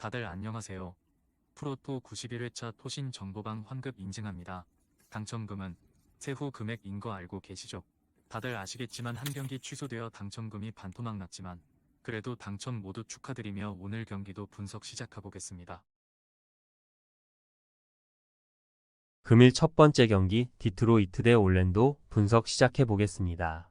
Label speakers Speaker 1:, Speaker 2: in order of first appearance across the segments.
Speaker 1: 다들 안녕하세요. 프로토 91회차 토신 정보방 환급 인증합니다. 당첨금은 세후 금액인 거 알고 계시죠? 다들 아시겠지만 한 경기 취소되어 당첨금이 반토막 났지만 그래도 당첨 모두 축하드리며 오늘 경기도 분석 시작해보겠습니다.
Speaker 2: 금일 첫 번째 경기 디트로이트 대 올랜도 분석 시작해 보겠습니다.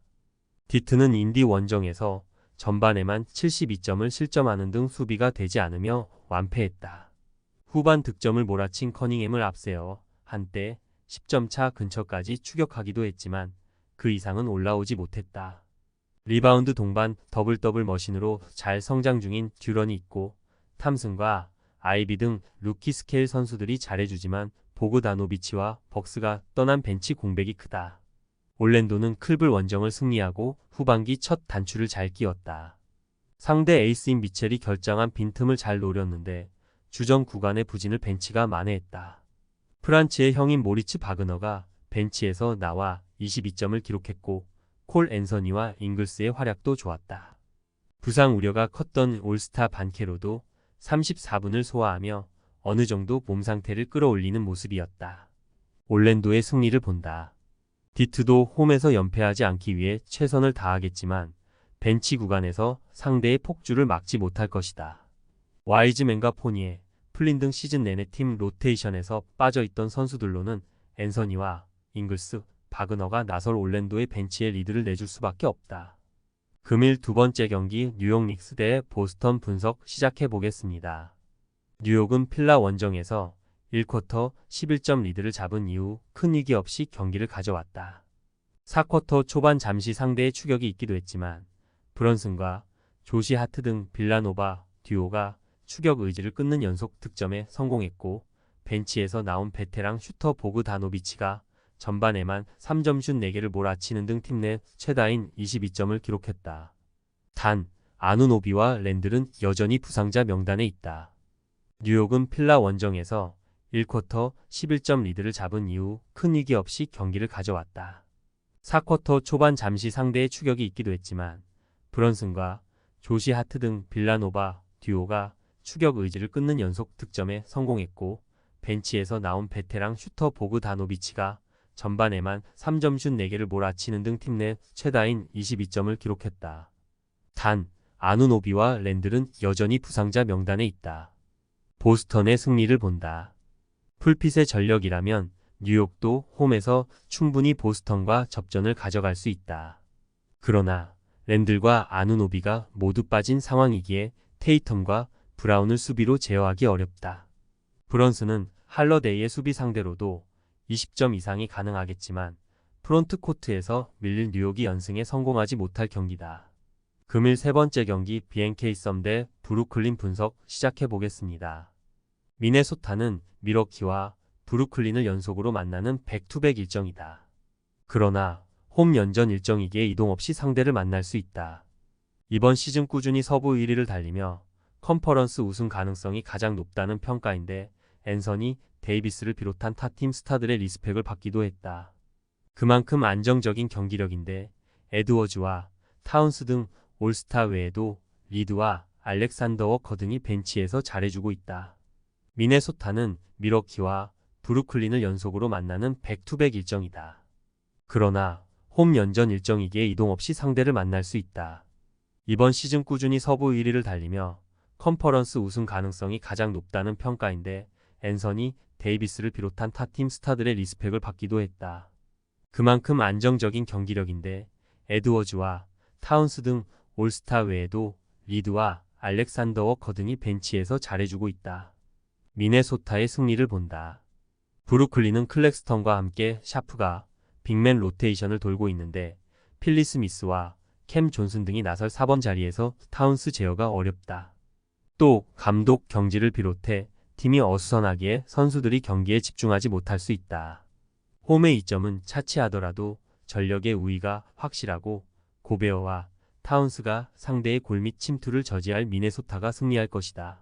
Speaker 2: 디트는 인디 원정에서 전반에만 72점을 실점하는 등 수비가 되지 않으며 완패했다. 후반 득점을 몰아친 커닝햄을 앞세워 한때 10점 차 근처까지 추격하기도 했지만 그 이상은 올라오지 못했다. 리바운드 동반 더블 더블 머신으로 잘 성장 중인 듀런이 있고 탐슨과 아이비 등 루키 스케일 선수들이 잘해주지만 보그다노비치와 벅스가 떠난 벤치 공백이 크다. 올랜도는 클블 원정을 승리하고 후반기 첫 단추를 잘 끼웠다. 상대 에이스인 미첼이 결정한 빈틈을 잘 노렸는데 주전 구간의 부진을 벤치가 만회했다. 프란츠의 형인 모리츠 바그너가 벤치에서 나와 22점을 기록했고 콜 앤서니와 잉글스의 활약도 좋았다. 부상 우려가 컸던 올스타 반케로도 34분을 소화하며 어느 정도 몸 상태를 끌어올리는 모습이었다. 올랜도의 승리를 본다. 디트도 홈에서 연패하지 않기 위해 최선을 다하겠지만 벤치 구간에서 상대의 폭주를 막지 못할 것이다. 와이즈맨과 포니에, 플린 등 시즌 내내 팀 로테이션에서 빠져있던 선수들로는 앤서니와 잉글스, 바그너가 나설 올랜도의 벤치에 리드를 내줄 수밖에 없다. 금일 두 번째 경기 뉴욕 닉스 대 보스턴 분석 시작해 보겠습니다. 뉴욕은 필라 원정에서 1쿼터 11점 리드를 잡은 이후 큰 위기 없이 경기를 가져왔다. 4쿼터 초반 잠시 상대의 추격이 있기도 했지만 브런슨과 조시 하트 등 빌라노바 듀오가 추격 의지를 끊는 연속 득점에 성공했고 벤치에서 나온 베테랑 슈터 보그다노비치가 전반에만 3점 슛 4개를 몰아치는 등 팀 내 최다인 22점을 기록했다. 단 아누노비와 랜들은 여전히 부상자 명단에 있다. 뉴욕은 필라 원정에서 1쿼터 11점 리드를 잡은 이후 큰 위기 없이 경기를 가져왔다. 4쿼터 초반 잠시 상대의 추격이 있기도 했지만 브런슨과 조시 하트 등 빌라노바 듀오가 추격 의지를 끊는 연속 득점에 성공했고 벤치에서 나온 베테랑 슈터 보그 다노비치가 전반에만 3점 슛 4개를 몰아치는 등 팀 내 최다인 22점을 기록했다. 단 아누노비와 랜들은 여전히 부상자 명단에 있다. 보스턴의 승리를 본다. 풀핏의 전력이라면 뉴욕도 홈에서 충분히 보스턴과 접전을 가져갈 수 있다. 그러나 랜들과 아누노비가 모두 빠진 상황이기에 테이텀과 브라운을 수비로 제어하기 어렵다. 브런스는 할러데이의 수비 상대로도 20점 이상이 가능하겠지만 프론트 코트에서 밀린 뉴욕이 연승에 성공하지 못할 경기다. 금일 세 번째 경기 BNK 썸 대 브루클린 분석 시작해 보겠습니다. 미네소타는 미러키와 브루클린을 연속으로 만나는 백투백 일정이다. 그러나 홈 연전 일정이기에 이동 없이 상대를 만날 수 있다. 이번 시즌 꾸준히 서부 1위를 달리며 컨퍼런스 우승 가능성이 가장 높다는 평가인데 앤서니 데이비스를 비롯한 타팀 스타들의 리스펙을 받기도 했다. 그만큼 안정적인 경기력인데 에드워즈와 타운스 등 올스타 외에도 리드와 알렉산더 워 커 등이 벤치에서 잘해주고 있다. 미네소타는 미러키와 브루클린을 연속으로 만나는 백투백 일정이다. 그러나 홈 연전 일정이기에 이동 없이 상대를 만날 수 있다. 이번 시즌 꾸준히 서부 1위를 달리며 컨퍼런스 우승 가능성이 가장 높다는 평가인데 앤서니 데이비스를 비롯한 타팀 스타들의 리스펙을 받기도 했다. 그만큼 안정적인 경기력인데 에드워즈와 타운스 등 올스타 외에도 리드와 알렉산더 워커 등이 벤치에서 잘해주고 있다. 미네소타의 승리를 본다. 브루클린은 클렉스턴과 함께 샤프가 빅맨 로테이션을 돌고 있는데 필리 스미스와 캠 존슨 등이 나설 4번 자리에서 타운스 제어가 어렵다. 또 감독 경지를 비롯해 팀이 어수선하기에 선수들이 경기에 집중하지 못할 수 있다. 홈의 이점은 차치하더라도 전력의 우위가 확실하고 고베어와 타운스가 상대의 골밑 침투를 저지할 미네소타가 승리할 것이다.